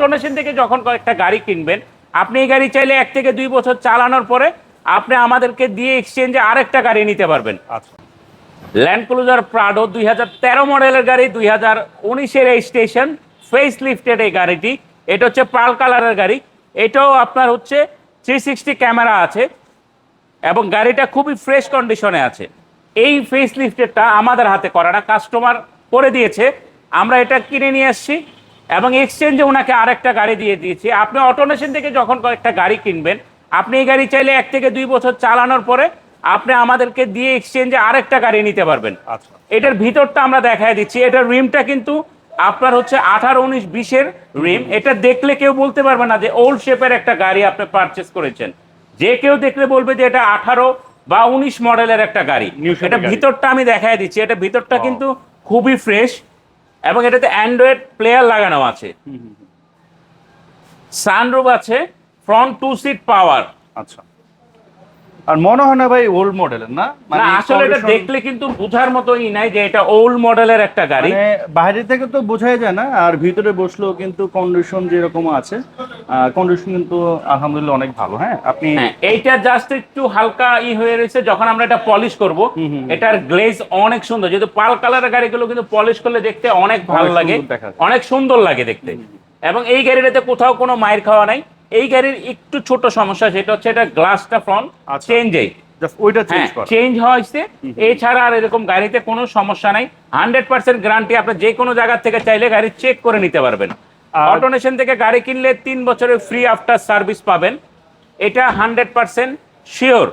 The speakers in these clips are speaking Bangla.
অটোমেশন থেকে যখন একটা গাড়ি কিনবেন আপনি এই গাড়ি চাইলে এক থেকে দুই বছর চালানোর পরে আপনি আমাদেরকে দিয়ে এক্সচেঞ্জে আরেকটা গাড়ি নিতে পারবেন। আচ্ছা। ল্যান্ড ক্রুজার প্রাডো দুই হাজার তেরো মডেলের গাড়ি দুই হাজার উনিশের এই স্টেশন ফেস লিফটেড এই গাড়িটি। এটা হচ্ছে পাল কালারের গাড়ি। এটাও আপনার হচ্ছে থ্রি সিক্সটি ক্যামেরা আছে এবং গাড়িটা খুবই ফ্রেশ কন্ডিশনে আছে। এই ফেস লিফটেডটা আমাদের হাতে করা না কাস্টমার করে দিয়েছে। আমরা এটা কিনে নিয়ে এসেছি এবং এক্সচেঞ্জে ওনাকে আরেকটা গাড়ি দিয়ে দিয়েছি। আপনি অটোনেশন থেকে যখন একটা গাড়ি কিনবেন আপনি এই গাড়ি চাইলে এক থেকে দুই বছর চালানোর পরে আপনি আমাদেরকে দিয়ে এক্সচেঞ্জে আরেকটা গাড়ি নিতে পারবেন। আচ্ছা। এটার ভিতরটা আমরা দেখায় দিচ্ছি। এটার রিমটা কিন্তু আপনার হচ্ছে আঠারো উনিশ বিশের রিম। এটা দেখলে কেউ বলতে পারবে না যে ওল্ড শেপের একটা গাড়ি আপনি পারচেস করেছেন। যে কেউ দেখলে বলবে যে এটা আঠারো বা উনিশ মডেলের একটা গাড়ি। এটা ভিতরটা আমি দেখায় দিচ্ছি। এটা ভিতরটা কিন্তু খুবই ফ্রেশ এবং এটাতে অ্যান্ড্রয়েড প্লেয়ার লাগানো আছে। সানরুফ আছে ফ্রন্ট টু সিট পাওয়ার আচ্ছা। আর মনে হয় না ভাই ওল্ড মডেলের না? না আসলে এটা দেখলে কিন্তু বোঝার মতোই নাই যে এটা ওল্ড মডেলের একটা গাড়ি। মানে বাইরে থেকে তো বোঝাই যায় না আর ভিতরে বসলেও কিন্তু কন্ডিশন যেরকম আছে কন্ডিশন কিন্তু আলহামদুলিল্লাহ অনেক ভালো হ্যাঁ? আপনি হ্যাঁ এইটা জাস্ট একটু হালকা ই হয়ে রয়েছে যখন আমরা এটা পলিশ করব এটার গ্লেজ অনেক সুন্দর। যেহেতু পাল কালারের গাড়িগুলো কিন্তু পলিশ করলে দেখতে অনেক ভালো লাগে। অনেক সুন্দর লাগে দেখতে। এবং এই গাড়িটাতে কোথাও কোনো মায়ের খাওয়া নাই এই গাড়ির একটু ছোট সমস্যা সেটা হচ্ছে এটা গ্লাসটা ফ্রন্ট আচ্ছা। চেঞ্জেই ওইটা চেঞ্জ হ্যাঁ চেঞ্জ হয়েছে। এছাড়া আর এরকম গাড়িতে কোনো সমস্যা নাই। হান্ড্রেড পার্সেন্ট গ্যারান্টি আপনি যে কোনো জায়গা থেকে চাইলে গাড়ি চেক করে নিতে পারবেন। অটোনেশন থেকে গাড়ি কিনলে তিন বছরের ফ্রি আফটার সার্ভিস পাবেন। এটা হান্ড্রেড পার্সেন্ট শিওর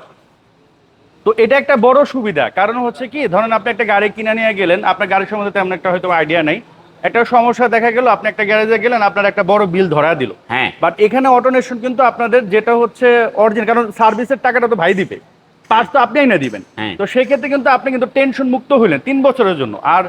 তো এটা একটা বড় সুবিধা। কারণ হচ্ছে কি ধরেন আপনি একটা গাড়ি কিনে নিয়ে গেলেন আপনার গাড়ির সম্বন্ধে তেমন একটা হয়তো আইডিয়া নেই। একটা সমস্যা দেখা গেল আপনি একটা গ্যারেজে গেলেন আপনার একটা বড় বিল ধরা দিল। হ্যাঁ। বাট এখানে অটোনেশন কিন্তু আপনাদের যেটা হচ্ছে অরিজিনাল কারণ সার্ভিসের টাকাটা তো ভাই দিবে। পার্টস তো আপনি না দিবেন। হ্যাঁ। তো সেক্ষেত্রে কিন্তু আপনি কিন্তু টেনশন মুক্ত হইলেন তিন বছরের জন্য। আর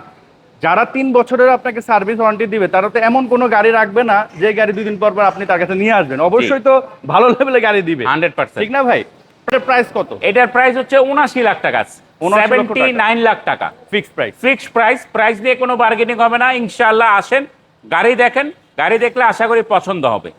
যারা তিন বছরের আপনাকে সার্ভিস ওয়ারেন্টি দিবে তারা তো এমন কোনো গাড়ি রাখবে না যে গাড়ি দুদিন পর পর আপনি তার কাছে নিয়ে আসবেন। অবশ্যই তো ভালো লেভেলে গাড়ি দিবে। হান্ড্রেড পার্সেন্ট ঠিক না ভাই? এটার প্রাইস কত? এটার প্রাইস হচ্ছে উনাশি লাখ টাকা। 79 সেভেন্টি নাইন লাখ টাকা। Fixed price fixed price price দিয়ে কোনো বার্গেনিং হবে না ইনশাল্লাহ আসেন। গাড়ি দেখেন গাড়ি দেখলে আশা করি পছন্দ হবে।